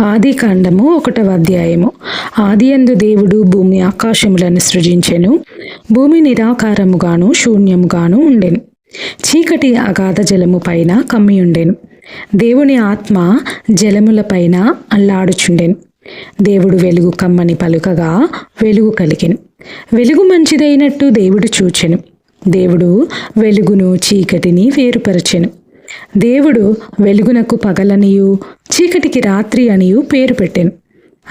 ఆది కాండము ఒకటవ అధ్యాయము. ఆది అందు దేవుడు భూమి ఆకాశములను సృజించెను. భూమి నిరాకారముగాను శూన్యముగాను ఉండెను. చీకటి అగాధ జలము పైన కమ్మి ఉండెను దేవుని ఆత్మ జలముల పైన అల్లాడుచుండెను. దేవుడు వెలుగు కమ్మని పలుకగా వెలుగు కలిగెను. వెలుగు మంచిదైనట్టు దేవుడు చూచెను. దేవుడు వెలుగును చీకటిని వేరుపరచెను. దేవుడు వెలుగునకు పగలనియు చీకటికి రాత్రి అనియు పేరు పెట్టెను.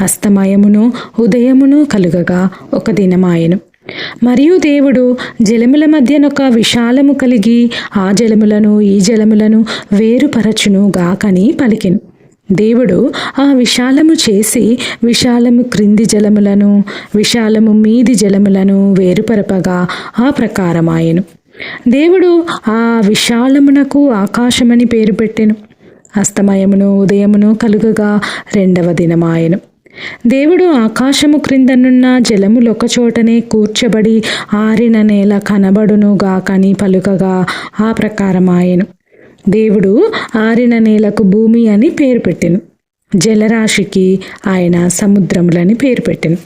అస్తమయమును ఉదయమును కలుగగా ఒక దినమాయెను. మరియు దేవుడు జలముల మధ్యనొక విశాలము కలిగి ఆ జలములను ఈ జలములను వేరుపరచును గాకని పలికెను. దేవుడు ఆ విశాలము చేసి విశాలము క్రింది జలములను విశాలము మీది జలములను వేరుపరపగా ఆ ప్రకారమాయెను. దేవుడు ఆ విశాలమునకు ఆకాశమని పేరు పెట్టెను. అస్తమయమును ఉదయమును కలుగగా రెండవ దినమాయను. దేవుడు ఆకాశము క్రిందనున్న జలములొకచోటనే కూర్చబడి ఆరిన నేల కనబడునుగా గాకని పలుకగా ఆ ప్రకారమాయను. దేవుడు ఆరిన నేలకు భూమి అని పేరు పెట్టెను. జలరాశికి ఆయన సముద్రములని పేరు పెట్టెను.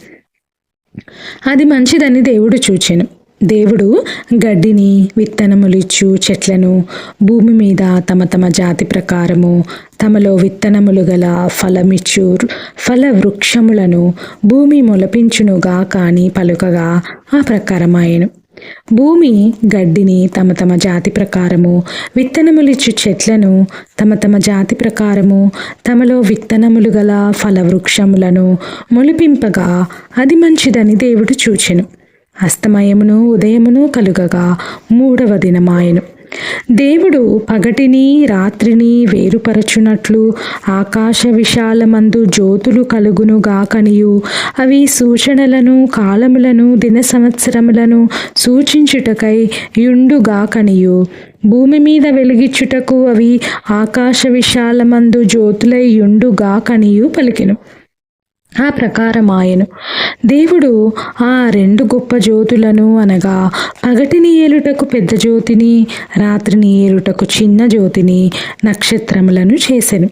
అది మంచిదని దేవుడు చూచెను. దేవుడు గడ్డిని విత్తనములిచ్చు చెట్లను భూమి మీద తమ తమ జాతి ప్రకారము తమలో విత్తనములు గల ఫలమిచ్చు ఫల వృక్షములను భూమి మొలపించునుగా కాని పలుకగా ఆ ప్రకారమాయెను. భూమి గడ్డిని తమ తమ జాతి ప్రకారము విత్తనములిచ్చు చెట్లను తమ తమ జాతి ప్రకారము తమలో విత్తనములు గల ఫలవృక్షములను మొలిపింపగా అది మంచిదని దేవుడు చూచెను. అస్తమయమును ఉదయమును కలుగగా మూడవ దినమాయను. దేవుడు పగటిని రాత్రిని వేరుపరచునట్లు ఆకాశ విశాలమందు జ్యోతులు కలుగును గాకనియు. అవి సూచనలను కాలములను దిన సంవత్సరములను సూచించుటకై యుండుగాకనియు భూమి మీద వెలిగిచ్చుటకు అవి ఆకాశ విశాలమందు జ్యోతులై యుండుగాకనియు పలికెను. ఆ ప్రకారం ఆయను దేవుడు ఆ రెండు గొప్ప జ్యోతులను అనగా పగటిని ఏలుటకు పెద్ద జ్యోతిని రాత్రిని ఏలుటకు చిన్న జ్యోతిని నక్షత్రములను చేసెను.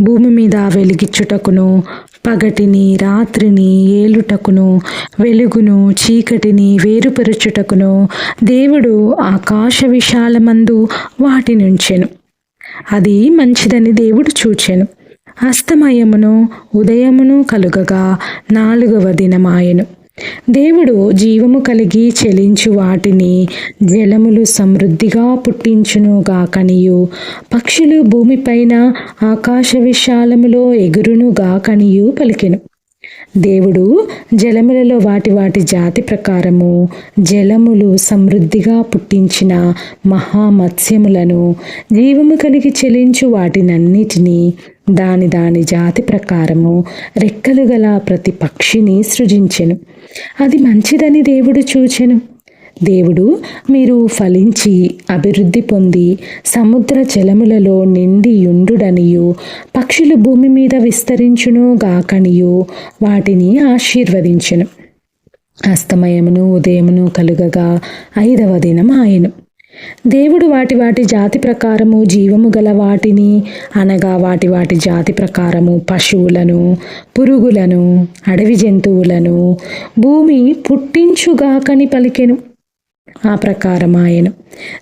భూమి మీద వెలిగిచ్చుటకును పగటిని రాత్రిని ఏలుటకును వెలుగును చీకటిని వేరుపరుచుటకును దేవుడు ఆకాశ విశాలమందు వాటి నుంచెను అది మంచిదని దేవుడు చూచెను. అస్తమయమును ఉదయమును కలుగగా నాలుగవ దినమాయెను. దేవుడు జీవము కలిగి చెలించు వాటిని జలములు సమృద్ధిగా పుట్టించునుగా కనియు పక్షులు భూమిపైన ఆకాశ విశాలములో ఎగురునుగా కనియు పలికెను. దేవుడు జలములలో వాటి వాటి జాతి ప్రకారము జలములు సమృద్ధిగా పుట్టించిన మహామత్స్యములను జీవము కలిగి చెలించు వాటినన్నిటినీ దాని దాని జాతి ప్రకారము రెక్కలు గల ప్రతి పక్షిని సృజించెను. అది మంచిదని దేవుడు చూచెను. దేవుడు మీరు ఫలించి అభివృద్ధి పొంది సముద్ర జలములలో నిండి యుండుడనియు పక్షులు భూమి మీద విస్తరించును గాకనియు వాటిని ఆశీర్వదించెను. అస్తమయమును ఉదయమును కలుగగా ఐదవ దినం ఆయను. దేవుడు వాటి వాటి జాతి ప్రకారము జీవము గల వాటిని అనగా వాటి వాటి జాతి ప్రకారము పశువులను పురుగులను అడవి జంతువులను భూమి పుట్టించుగాకని పలికెను. ఆ ప్రకారం ఆయన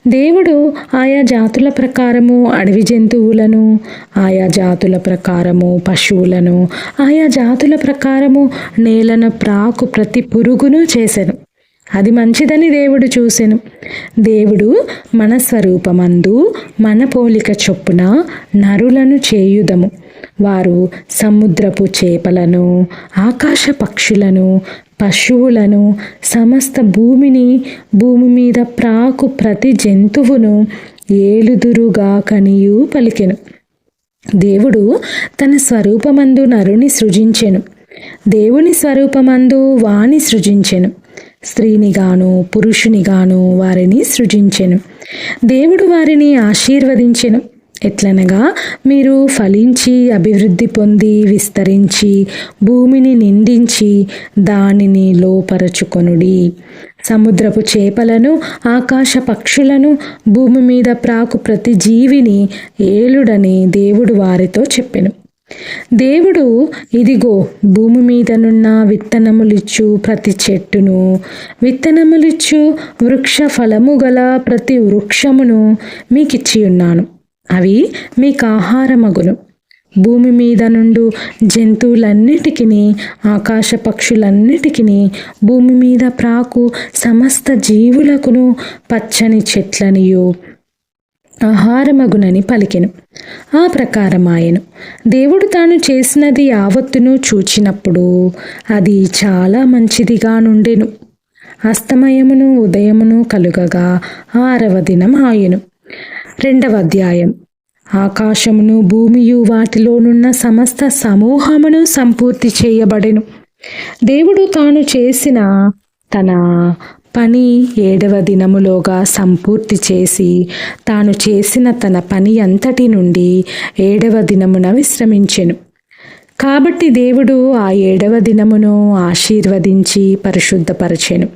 దేవుడు ఆయా జాతుల ప్రకారము అడవి జంతువులను ఆయా జాతుల ప్రకారము పశువులను ఆయా జాతుల ప్రకారము నేలను ప్రాకు ప్రతి పురుగును చేసెను. అది మంచిదని దేవుడు చూసెను. దేవుడు మన స్వరూపమందు మన పోలిక చొప్పున నరులను చేయుదము. వారు సముద్రపు చేపలను ఆకాశ పక్షులను పశువులను సమస్త భూమిని భూమి మీద ప్రాకు ప్రతి జంతువును ఏలుదురుగా కనియు పలికెను. దేవుడు తన స్వరూపమందు నరుని సృజించెను. దేవుని స్వరూపమందు వాణి సృజించెను. స్త్రీనిగాను పురుషునిగాను వారిని సృజించెను. దేవుడు వారిని ఆశీర్వదించెను. ఎట్లనగా మీరు ఫలించి అభివృద్ధి పొంది విస్తరించి భూమిని నిండించి దానిని లోపరచుకొనుడి. సముద్రపు చేపలను ఆకాశ పక్షులను భూమి మీద ప్రాకు ప్రతి జీవిని ఏలుడని దేవుడు వారితో చెప్పెను. దేవుడు ఇదిగో భూమి మీదనున్న విత్తనములిచ్చు ప్రతి చెట్టును విత్తనములిచ్చు వృక్ష ఫలము గల ప్రతి వృక్షమును మీకిచ్చి ఉన్నాను అవి మీకు ఆహారమగును భూమి మీద నుండు జంతువులన్నిటికీ ఆకాశ పక్షులన్నిటికీ భూమి మీద ప్రాకు సమస్త జీవులకును పచ్చని చెట్లనియు ఆహారమగునని పలికెను. ఆ ప్రకారం ఆయను దేవుడు తాను చేసినది యావత్తును చూచినప్పుడు అది చాలా మంచిదిగా నుండెను. అస్తమయమును ఉదయమును కలుగగా ఆరవ దినం ఆయను రెండవ అధ్యాయం ఆకాశమును భూమియు వాటిలోనున్న సమస్త సమూహమును సంపూర్తి చేయబడెను. దేవుడు తాను చేసిన తన పని ఏడవ దినములోగా సంపూర్తి చేసి తాను చేసిన తన పని అంతటి నుండి ఏడవ దినమున విశ్రమించెను. కాబట్టి దేవుడు ఆ ఏడవ దినమును ఆశీర్వదించి పరిశుద్ధపరచెను.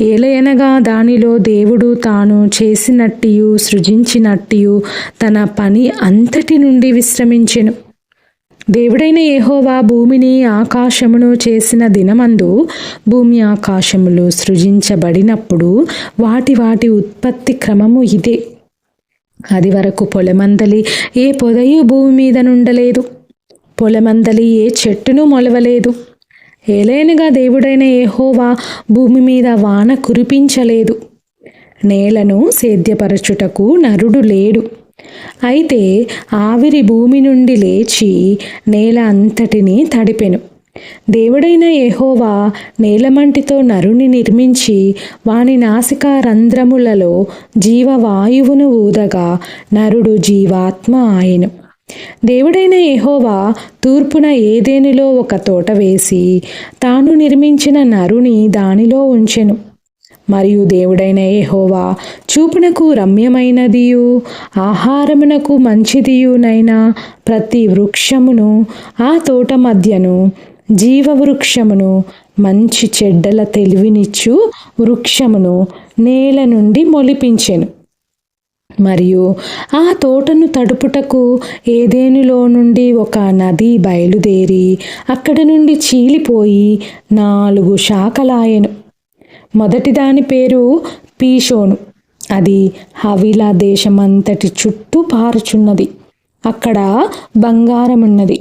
ఏలయనగా దానిలో దేవుడు తాను చేసినట్టియు సృజించినట్టియు తన పని అంతటి నుండి విశ్రమించెను. దేవుడైన ఏహోవా భూమిని ఆకాశమును చేసిన దినమందు భూమి ఆకాశములు సృజించబడినప్పుడు వాటి వాటి ఉత్పత్తి క్రమము ఇదే. అది వరకు పొలమందలి ఏ పొదయు భూమి మీద నుండలేదు. పొలమందలి ఏ చెట్టును మొలవలేదు. ఏలైనగా దేవుడైన ఏహోవా భూమి మీద వాన కురిపించలేదు. నేలను సేద్యపరచుటకు నరుడు లేడు. అయితే ఆవిరి భూమి నుండి లేచి నేల అంతటిని తడిపెను. దేవుడైన ఎహోవా నేలమంటితో నరుని నిర్మించి వాని నాసిక రంధ్రములలో జీవవాయువును ఊదగా నరుడు జీవాత్మ ఆయను. దేవుడైన ఎహోవా తూర్పున ఏదేనిలో ఒక తోట వేసి తాను నిర్మించిన నరుని దానిలో ఉంచెను. మరియు దేవుడైన యెహోవా చూపునకు రమ్యమైనదియు ఆహారమునకు మంచిదియునైన ప్రతి వృక్షమును ఆ తోట మధ్యను జీవవృక్షమును మంచి చెడ్డల తెలివినిచ్చు వృక్షమును నేల నుండి మొలిపించెను. మరియు ఆ తోటను తడుపుటకు ఏదేనులో నుండి ఒక నది బయలుదేరి అక్కడి నుండి చీలిపోయి నాలుగు శాఖలాయెను. మొదటి దాని పేరు పీషోను. అది హవిలా దేశమంతటి చుట్టూ పారుచున్నది. అక్కడ బంగారం ఉన్నది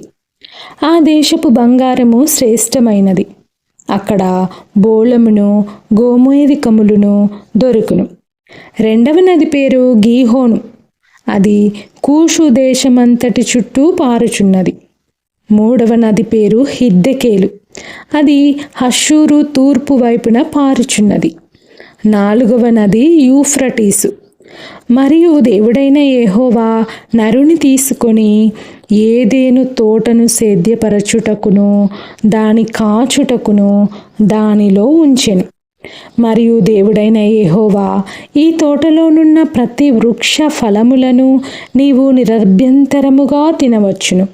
ఆ దేశపు బంగారము శ్రేష్టమైనది. అక్కడ బోళమును గోమేదికములను దొరుకును. రెండవ నది పేరు గీహోను. అది కూషు దేశమంతటి చుట్టూ పారుచున్నది. మూడవ నది పేరు హిద్దెకేలు. అది హషూరు తూర్పు వైపున పారుచున్నది. నాలుగవ నది యూఫ్రటీసు. మరియు దేవుడైన ఏహోవా నరుని తీసుకొని ఏదేను తోటను సేద్యపరచుటకును దాని కాచుటకును దానిలో ఉంచెను. మరియు దేవుడైన ఏహోవా ఈ తోటలోనున్న ప్రతి వృక్ష ఫలములను నీవు నిరభ్యంతరముగా తినవచ్చును.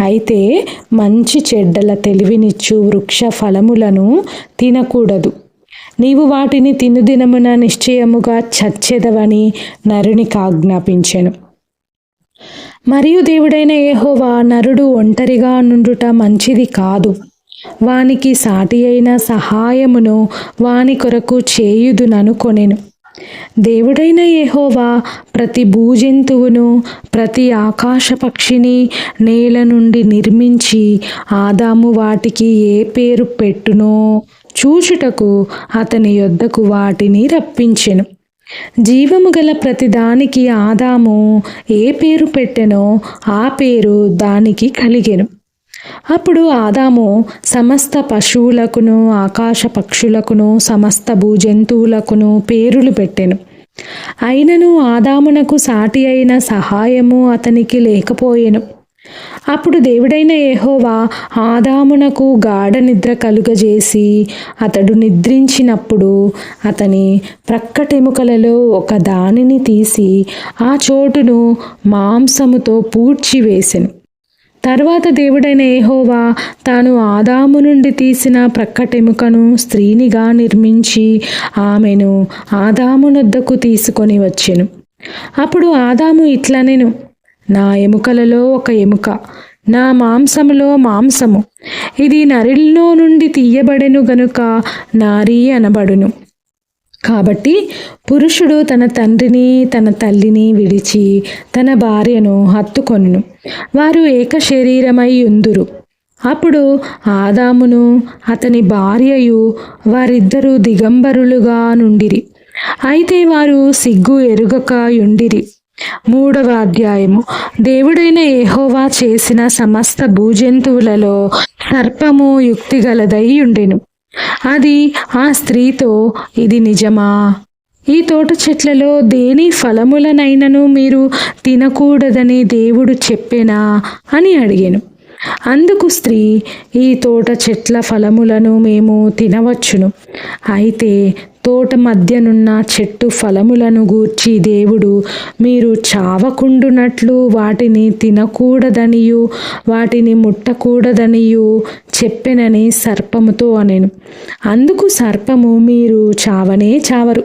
అయితే మంచి చెడ్డల తెలివినిచ్చు వృక్ష ఫలములను తినకూడదు. నీవు వాటిని తినుదినమున నిశ్చయముగా చచ్చెదవని నరునికి ఆజ్ఞాపించెను మరియు దేవుడైన ఏహోవా నరుడు ఒంటరిగా నుండుట మంచిది కాదు. వానికి సాటి అయిన సహాయమును వాని కొరకు చేయుదుననుకొనెను దేవుడైన యెహోవా ప్రతి భూజంతువును ప్రతి ఆకాశ పక్షిని నేల నుండి నిర్మించి ఆదాము వాటికి ఏ పేరు పెట్టునో చూచుటకు అతని యొద్దకు వాటిని రప్పించెను. జీవము గల ప్రతిదానికి ఆదాము ఏ పేరు పెట్టెనో ఆ పేరు దానికి కలిగెను. అప్పుడు ఆదాము సమస్త పశువులకును ఆకాశ పక్షులకును సమస్త భూజంతువులకును పేరులు పెట్టెను. అయినను ఆదామునకు సాటి అయిన సహాయము అతనికి లేకపోయెను. అప్పుడు దేవుడైన యెహోవా ఆదామునకు గాఢ నిద్ర కలుగజేసి అతడు నిద్రించినప్పుడు అతని ప్రక్కటెముకలలో ఒక దానిని తీసి ఆ చోటును మాంసముతో పూడ్చివేసెను. తర్వాత దేవుడైన ఏహోవా తాను ఆదాము నుండి తీసిన ప్రక్కటెముకను స్త్రీనిగా నిర్మించి ఆమెను ఆదామునొద్దకు తీసుకొని వచ్చెను. అప్పుడు ఆదాము ఇట్లనెను నా ఎముకలలో ఒక ఎముక నా మాంసములో మాంసము. ఇది నరిలో నుండి తీయబడెను గనుక నారీ అనబడును. కాబట్టి పురుషుడు తన తండ్రిని తన తల్లిని విడిచి తన భార్యను హత్తుకొనును. వారు ఏక శరీరమై ఉందురు. అప్పుడు ఆదామును అతని భార్యయు వారిద్దరూ దిగంబరులుగా నుండిరి. అయితే వారు సిగ్గు ఎరుగక యుండిరి. మూడవ అధ్యాయము. దేవుడైన ఏహోవా చేసిన సమస్త భూజంతువులలో సర్పము యుక్తిగలదై ఉండెను అది ఆ స్త్రీతో ఇది నిజమా? ఈ తోట చెట్లలో దేని ఫలములనైనను మీరు తినకూడదని దేవుడు చెప్పెనా? అని అడిగాను. అందుకు స్త్రీ ఈ తోట చెట్ల ఫలములను మేము తినవచ్చును. అయితే తోట మధ్యనున్న చెట్టు ఫలములను గూర్చి దేవుడు మీరు చావకుండునట్లు వాటిని తినకూడదనియు వాటిని ముట్టకూడదనియు చెప్పెనని సర్పముతో అనెను. అందుకు సర్పము మీరు చావనే చావరు.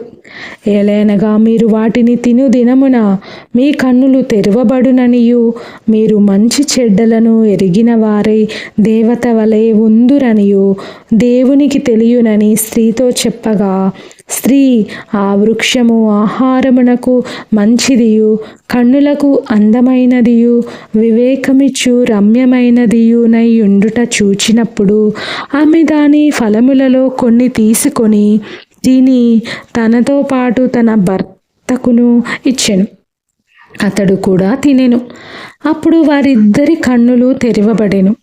ఏలైనగా మీరు వాటిని తిను దినమున మీ కన్నులు తెరవబడుననియు. మీరు మంచి చెడ్డలను ఎరిగిన వారై దేవత వలె ఉందురనియు. దేవునికి తెలియనని స్త్రీతో చెప్పగా స్త్రీ ఆ వృక్షము ఆహారమునకు మంచిదియు కన్నులకు అందమైనదియు వివేకమిచ్చు రమ్యమైనదియునై ఉండుట చూచినప్పుడు ఆమె దాని ఫలములలో కొన్ని తీసుకొని తిని తనతో పాటు తన భర్తకును ఇచ్చెను. అతడు కూడా తినెను. అప్పుడు వారిద్దరి కన్నులు తెరవబడెను.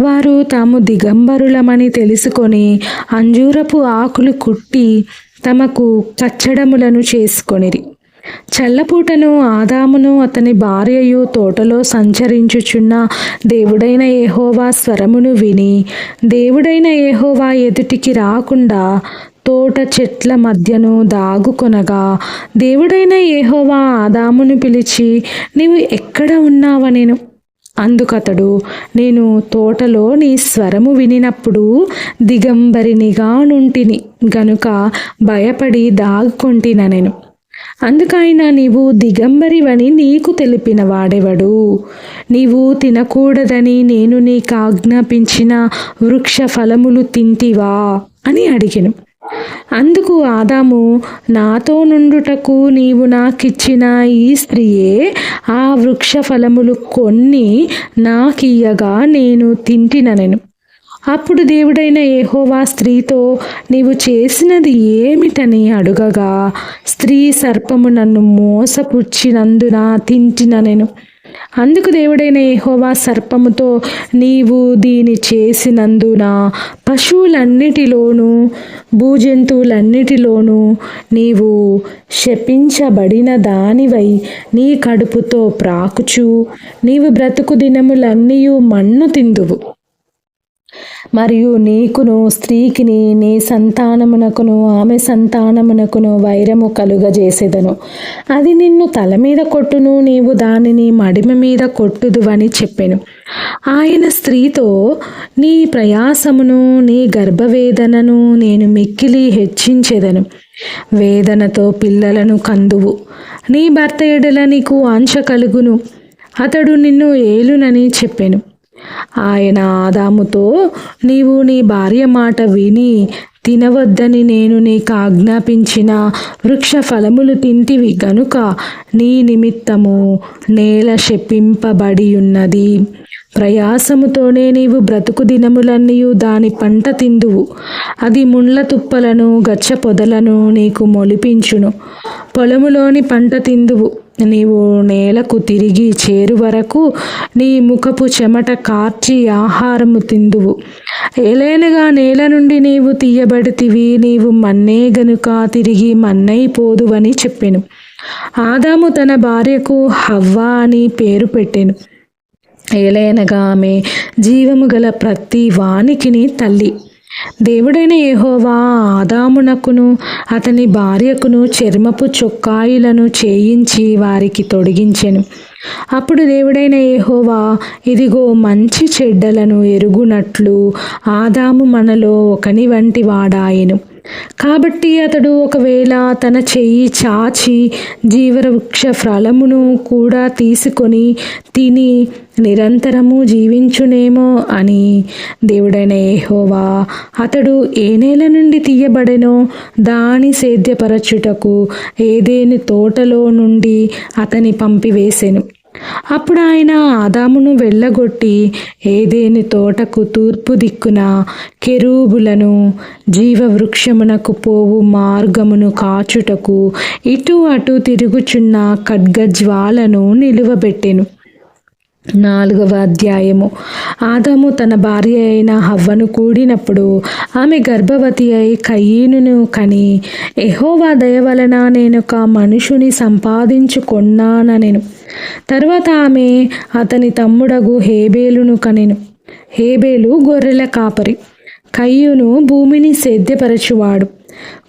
వారు తాము దిగంబరులమని తెలుసుకొని అంజూరపు ఆకులు కుట్టి తమకు కచ్చడములను చేసుకొనిరి. చల్లపూటను ఆదామును అతని భార్యయు తోటలో సంచరించుచున్న దేవుడైన ఏహోవా స్వరమును విని దేవుడైన ఏహోవా ఎదుటికి రాకుండా తోట చెట్ల మధ్యను దాగుకొనగా దేవుడైన ఏహోవా ఆదామును పిలిచి నీవు ఎక్కడ ఉన్నావనెను అందుకతడు నేను తోటలో నీ స్వరము వినినప్పుడు దిగంబరినిగా నుంటిని గనుక భయపడి దాగుకొంటిననెను అందుకైన నీవు దిగంబరివని నీకు తెలిపిన వాడెవడు? నీవు తినకూడదని నేను నీకు ఆజ్ఞాపించిన వృక్ష ఫలములు తింటివా? అని అడిగెను. అందుకు ఆదాము నాతో నుండుటకు నీవు నాకిచ్చిన ఈ స్త్రీయే ఆ వృక్ష ఫలములు కొన్ని నాకియ్యగా నేను తింటిననెను. అప్పుడు దేవుడైన ఏహోవా స్త్రీతో నీవు చేసినది ఏమిటని అడుగగా స్త్రీ సర్పము నన్ను మోసపుచ్చినందున తింటిననెను. అందుకు దేవుడైన ఏహోవా సర్పముతో నీవు దీని చేసినందున పశువులన్నిటిలోనూ భూజంతువులన్నిటిలోనూ నీవు శపించబడిన దానివై నీ కడుపుతో ప్రాకుచు. నీవు బ్రతుకు దినములన్నీ మన్ను తిందువు. మరియు నీకును స్త్రీకిని నీ సంతానమునకును ఆమె సంతానమునకును వైరము కలుగజేసేదను. అది నిన్ను తల మీద కొట్టును నీవు దానిని మడిమ మీద కొట్టుదువని చెప్పెను. ఆయన స్త్రీతో నీ ప్రయాసమును నీ గర్భవేదనను నేను మిక్కిలి హెచ్చించెదను. వేదనతో పిల్లలను కందువు. నీ భర్త ఎడల నీకు ఆంక్ష కలుగును. అతడు నిన్ను ఏలునని చెప్పెను. ఆయన ఆదాముతో నీవు నీ భార్య మాట విని తినవద్దని నేను నీకు ఆజ్ఞాపించిన వృక్ష ఫలములు తింటివి గనుక నీ నిమిత్తము నేల శపింపబడి ఉన్నది ప్రయాసముతోనే నీవు బ్రతుకు దినములన్నీ దాని పంట తిందువు. అది ముండ్ల తుప్పలను గచ్చ పొదలను నీకు మొలిపించును. పొలములోని పంట తిందువు. నీవు నేలకు తిరిగి చేరు వరకు నీ ముఖపు చెమట కార్చి ఆహారము తిందువు. ఏలైనగా నేల నుండి నీవు తీయబడితివి నీవు మన్నే గనుక తిరిగి మన్నైపోదువని చెప్పాను. ఆదాము తన భార్యకు హవ్వ అని పేరు పెట్టెను. ఏలైనగా ఆమె జీవము గల ప్రతి వానికిని తల్లి. దేవుడైన యహోవా ఆదామునకును అతని భార్యకును చర్మపు చొక్కాయిలను చేయించి వారికి తొడిగించెను. అప్పుడు దేవుడైన ఏహోవా ఇదిగో మంచి చెడ్డలను ఎరుగునట్లు ఆదాము మనలో ఒకని వంటి వాడాయెను. కాబట్టి అతడు ఒకవేళ తన చెయ్యి చాచి జీవవృక్ష ఫలమును కూడా తీసుకొని తిని నిరంతరము జీవించునేమో అని దేవుడైన ఏహోవా అతడు ఏ నేల నుండి తీయబడెనో దాని సేద్యపరచుటకు ఏదేని తోటలో నుండి అతని పంపివేసెను. అప్పుడు ఆయన ఆదామును వెళ్ళగొట్టి ఏదేని తోటకు తూర్పు దిక్కున కెరూబులను జీవవృక్షమునకు పోవు మార్గమును కాచుటకు ఇటు అటు తిరుగుచున్న ఖడ్గజ్వాలను నిలువబెట్టెను. నాలుగవ అధ్యాయము. ఆదాము తన భార్య అయిన హవ్వను కూడినప్పుడు ఆమె గర్భవతి అయి కయ్యీనును కని ఎహోవా దయ వలన నేను ఒక మనుషుని సంపాదించుకొన్నానెను తర్వాత ఆమె అతని తమ్ముడగు హేబేలును కనెను. హేబేలు గొర్రెల కాపరి. కయ్యూను భూమిని సేద్యపరచువాడు.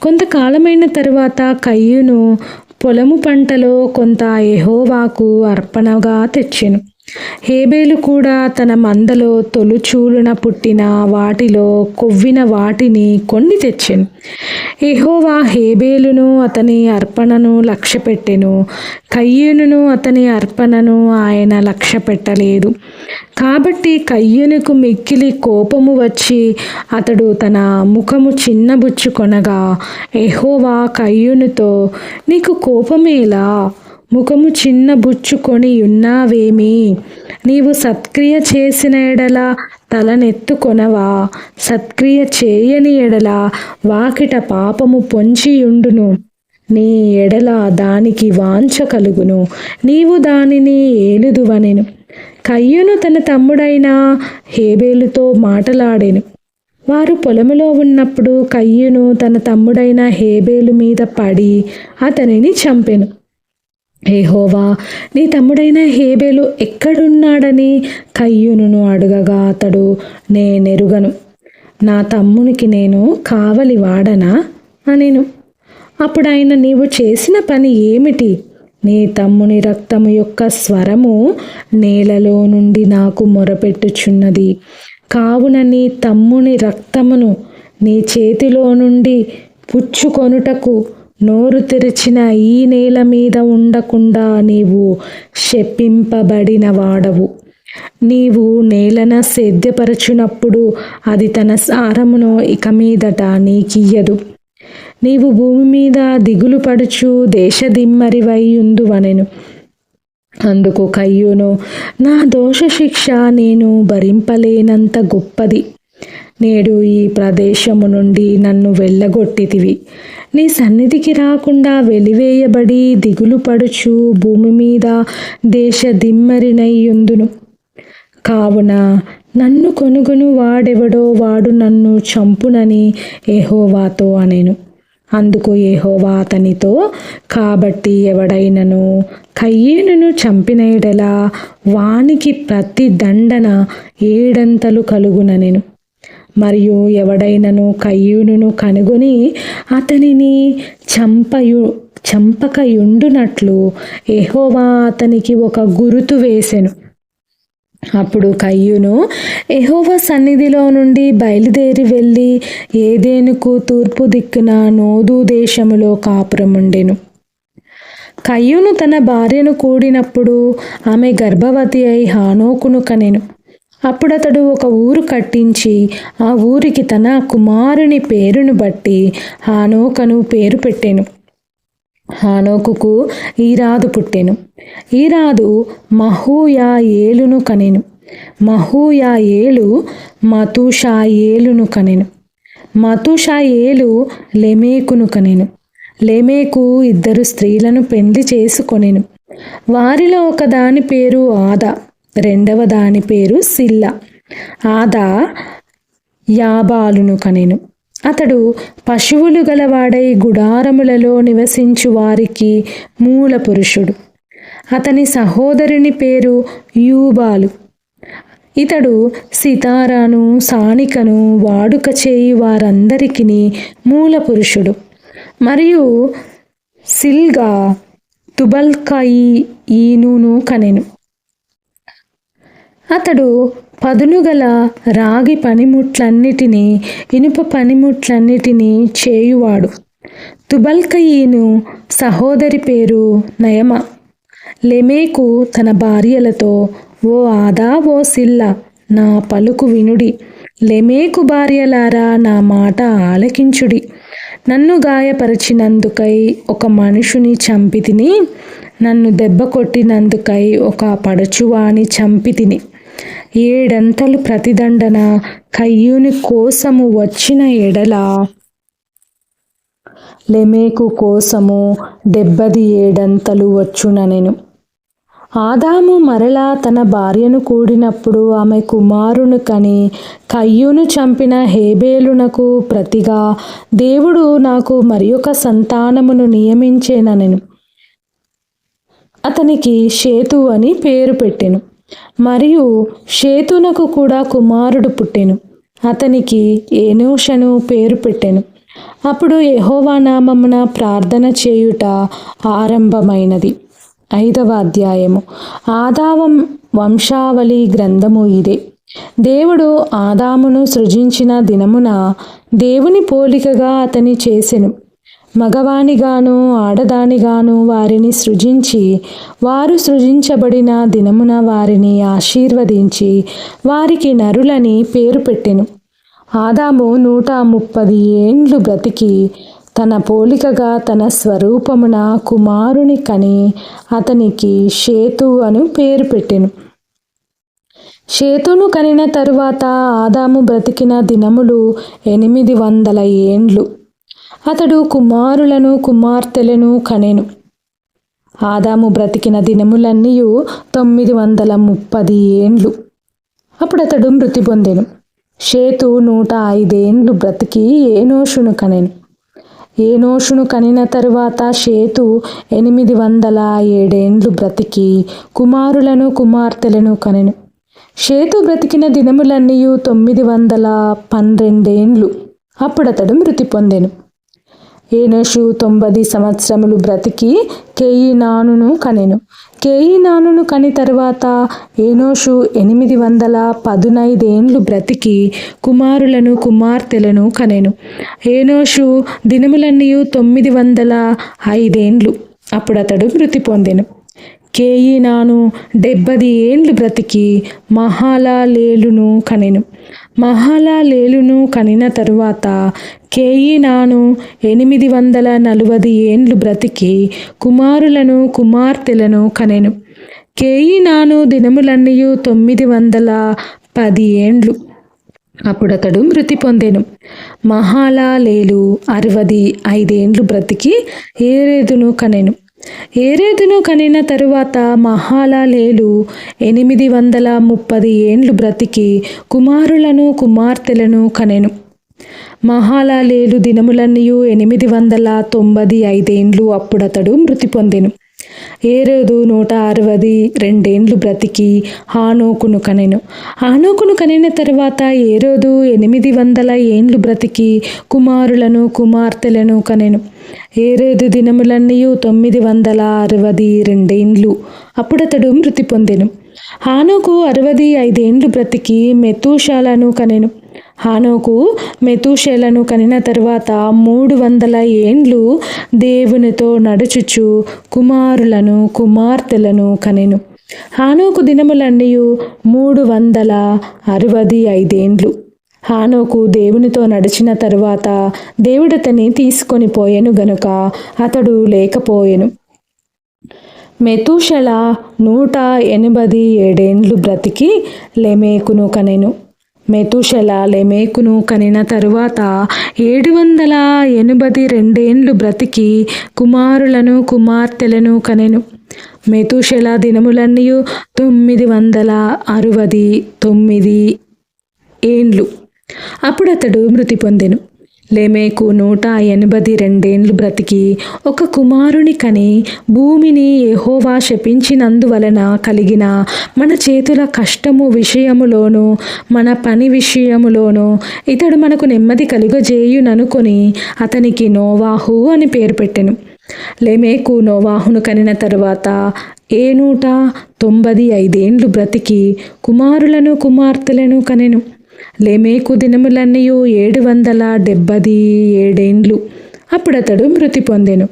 కొంతకాలమైన తర్వాత కయ్యూను పొలము పంటలో కొంత ఎహోవాకు అర్పణగా తెచ్చెను. హేబేలు కూడా తన మందలో తొలుచూలున పుట్టిన వాటిలో కొవ్విన వాటిని కొన్ని తెచ్చెను. ఎహోవా హేబేలును అతని అర్పణను లక్ష్యపెట్టెను. కయ్యూనును అతని అర్పణను ఆయన లక్ష్య పెట్టలేదు కాబట్టి కయ్యూనుకు మిక్కిలి కోపము వచ్చి అతడు తన ముఖము చిన్నబుచ్చుకొనగా ఎహోవా కయ్యూనుతో నీకు కోపమేలా? ముఖము చిన్న బుచ్చుకొని ఉన్నావేమి? నీవు సత్క్రియ చేసిన ఎడల తలనెత్తుకొనవా సత్క్రియ చేయని ఎడల వాకిట పాపము పొంచియుండును. నీ ఎడల దానికి వాంఛ కలుగును. నీవు దానిని ఏలుదువనెను. కయ్యును తన తమ్ముడైన హేబేలుతో మాటలాడెను. వారు పొలములో ఉన్నప్పుడు కయ్యును తన తమ్ముడైన హేబేలు మీద పడి అతనిని చంపెను. ఏహోవా నీ తమ్ముడైన హేబేలు ఎక్కడున్నాడని కయ్యూను అడగగా అతడు నేనెరుగను. నా తమ్మునికి నేను కావలి వాడనా? అనేను. అప్పుడు ఆయన నీవు చేసిన పని ఏమిటి? నీ తమ్ముని రక్తము యొక్క స్వరము నేలలో నుండి నాకు మొరపెట్టుచున్నది. కావున నీ తమ్ముని రక్తమును నీ చేతిలో నుండి పుచ్చుకొనుటకు నోరు తెరిచిన ఈ నేల మీద ఉండకుండా నీవు శపింపబడిన వాడవు. నీవు నేలన సేద్యపరచునప్పుడు అది తన సారమును ఇక మీదట నీకియ్యదు. నీవు భూమి మీద దిగులు పడుచు దేశదిమ్మరివైయుందువనెను. అందుకు కయ్యూను నా దోష శిక్ష నేను భరింపలేనంత గొప్పది. నేడు ఈ ప్రదేశము నుండి నన్ను వెళ్ళగొట్టితివి. నీ సన్నిధికి రాకుండా వెలివేయబడి దిగులు పడుచు భూమి మీద దేశ దిమ్మరినయ్యుందును కావున నన్ను కొనుగొను వాడెవడో వాడు నన్ను చంపునని ఏహోవాతో అనేను. అందుకు ఏహోవా అతనితో కాబట్టి ఎవడైనను కయ్యేనును చంపిన ఎడల వానికి ప్రతి దండన ఏడంతలు కలుగుననెను. మరియు ఎవడైనను కయ్యూనును కనుగొని అతనిని చంపయు చంపకయుండునట్లు ఎహోవా అతనికి ఒక గురుతు వేసెను. అప్పుడు కయ్యూను ఎహోవా సన్నిధిలో నుండి బయలుదేరి వెళ్ళి ఏదేనుకు తూర్పు దిక్కున నోదు దేశములో కాపురముండెను. కయ్యూను తన భార్యను కూడినప్పుడు ఆమె గర్భవతి అయి హానోకును కనెను. అప్పుడతడు ఒక ఊరు కట్టించి ఆ ఊరికి తన కుమారుని పేరును బట్టి హానోకను పేరు పెట్టాను. హానోకుకు ఈరాదు పుట్టెను. ఈరాదు మహూయా ఏలును కనెను. మహూయా ఏలు మతుషా ఏలును కనెను. మతుషా ఏలు లెమేకును కనెను. లెమేకు ఇద్దరు స్త్రీలను పెండ్లి చేసుకొనెను. వారిలో ఒకదాని పేరు ఆదా. రెండవ దాని పేరు సిల్ల. ఆదా యాబాలును కనెను అతడు పశువులు గలవాడై గుడారములలో నివసించు వారికి మూల పురుషుడు అతని సహోదరుని పేరు యూబాలు. ఇతడు సితారాను సానికను వాడుక చేయి వారందరికీ మూల పురుషుడు మరియు సిల్గా తుబల్కాయి ఈనును కనెను. అతడు పదునుగల రాగి పనిముట్లన్నిటినీ ఇనుప పనిముట్లన్నిటినీ చేయువాడు. తుబల్కయీను సహోదరి పేరు నయమ. లెమేకు తన భార్యలతో ఓ ఆదా ఓ సిల్ల నా పలుకు వినుడి. లెమేకు భార్యలారా నా మాట ఆలకించుడి. నన్ను గాయపరిచినందుకై ఒక మనుషుని చంపితిని. నన్ను దెబ్బ కొట్టినందుకై ఒక పడచువాని చంపితిని. ఏడంతలు ప్రతిదండన కయ్యూని కోసము వచ్చిన ఎడల. లెమేకు కోసము డెబ్బది ఏడంతలు వచ్చున నేను. ఆదాము మరలా తన భార్యను కూడినప్పుడు ఆమె కుమారును కని కయ్యూను చంపిన హేబేలునకు ప్రతిగా దేవుడు నాకు మరి ఒక సంతానమును నియమించేననెను అతనికి షేతు అని పేరు పెట్టెను. మరియు షేతునకు కూడా కుమారుడు పుట్టెను. అతనికి ఏనోషను పేరు పెట్టెను. అప్పుడు యహోవా నామమున ప్రార్థన చేయుట ఆరంభమైనది. ఐదవ అధ్యాయము. ఆదావం వంశావళి గ్రంథము ఇదే. దేవుడు ఆదామును సృజించిన దినమున దేవుని పోలికగా అతని చేసెను. మగవానిగాను ఆడదానిగాను వారిని సృజించి వారు సృజించబడిన దినమున వారిని ఆశీర్వదించి వారికి నరులని పేరు పెట్టెను. ఆదాము నూట ముప్పది ఏండ్లు బ్రతికి తన పోలికగా తన స్వరూపమున కుమారుని కని అతనికి షేతు అను పేరు పెట్టెను. షేతును కనిన తరువాత ఆదాము బ్రతికిన దినములు ఎనిమిది వందల ఏండ్లు. అతడు కుమారులను కుమార్తెలను కనెను. ఆదాము బ్రతికిన దినములన్నీ తొమ్మిది వందల ముప్పది ఏండ్లు. అప్పుడు అతడు మృతి పొందెను. షేతు నూట ఐదేండ్లు బ్రతికి ఏనోషును కనెను. ఏనోషును కనిన తరువాత షేతు ఎనిమిది వందల ఏడేండ్లు బ్రతికి కుమారులను కుమార్తెలను కనెను. షేతు బ్రతికిన దినములన్నీ తొమ్మిది వందల పన్నెండేండ్లు అప్పుడతడు మృతి పొందెను. ఏనోషు తొంభది సంవత్సరములు బ్రతికి కేయినానును కనెను. కేయినానును కని తరువాత ఏనోషు ఎనిమిది వందల పదునైదేండ్లు బ్రతికి కుమారులను కుమార్తెలను కనెను. ఏనోషు దినములన్నీ తొమ్మిది వందల ఐదేండ్లు. అప్పుడు అతడు మృతి పొందెను. కేయినాను డెబ్బది ఏండ్లు బ్రతికి మహాలాలేలును కనెను. మహాలాలేలును కనిన తరువాత కేయినాను ఎనిమిది వందల నలువది ఏండ్లు బ్రతికి కుమారులను కుమార్తెలను కనెను. కేయినాను దినములన్నీ తొమ్మిది వందల పది ఏండ్లు. అప్పుడతడు మృతి పొందెను. మహాలాలేలు అరవది ఐదేండ్లు బ్రతికి ఏరేదును కనెను. ఏరేదును కనిన తరువాత మహాలాలేలు ఎనిమిది వందల ముప్పది ఏండ్లు బ్రతికి కుమారులను కుమార్తెలను కనెను. మహాలాలేలు దినములన్నీ ఎనిమిది వందల తొంభది ఐదేండ్లు అప్పుడతడు మృతి పొందెను. ఏరోదు నూట అరవది రెండేండ్లు బ్రతికి హానోకును కనెను. హానోకును కనిన తర్వాత ఏరోదు ఎనిమిది వందల ఏండ్లు బ్రతికి కుమారులను కుమార్తెలను కనెను. ఏరోదు దినములన్నీ తొమ్మిది వందల అరవది రెండేండ్లు అప్పుడతడు మృతి పొందెను. హానోకు అరవది ఐదేండ్లు బ్రతికి మెతూషాలను కనెను. హానోకు మెతూషేలను కనిన తరువాత మూడు వందల ఏండ్లు దేవునితో నడుచుచు కుమారులను కుమార్తెలను కనెను. హానోకు దినములన్నీ మూడు వందల అరవది ఐదేండ్లు. హానోకు దేవునితో నడిచిన తరువాత దేవుడతని తీసుకొని పోయెను గనుక అతడు లేకపోయెను. మెతూషల నూట ఎనభది ఏడేండ్లు బ్రతికి లెమేకును కనెను. మెతుషల లెమేకును కనిన తరువాత ఏడు వందల ఎనభై రెండేండ్లు బ్రతికి కుమారులను కుమార్తెలను కనెను. మెతుషల దినములన్నీ తొమ్మిది వందల అరవది తొమ్మిది ఏండ్లు. అప్పుడు అతడు మృతి పొందెను. లేమేకు నూట ఎనభై రెండేండ్లు బ్రతికి ఒక కుమారుని కని భూమిని ఎహోవా శపించినందువలన కలిగిన మన చేతుల కష్టము విషయములోను మన పని విషయములోను ఇతడు మనకు నెమ్మది కలుగజేయుననుకొని అతనికి నోవాహు అని పేరు పెట్టెను. లేమేకు నోవాహును కనిన తరువాత ఏ నూట తొంభది ఐదేండ్లు బ్రతికి కుమారులను కుమార్తెలను కనెను. లేమేకు దినములన్నయూ ఏడు వందల డెబ్బది ఏడేండ్లు. అప్పుడతడు మృతి పొందెను.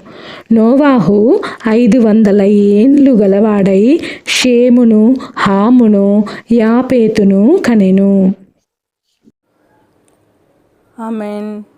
నోవాహు ఐదు వందల ఏండ్లు గలవాడై షేమును హామును యాపేతును కనెను. ఆమెన్.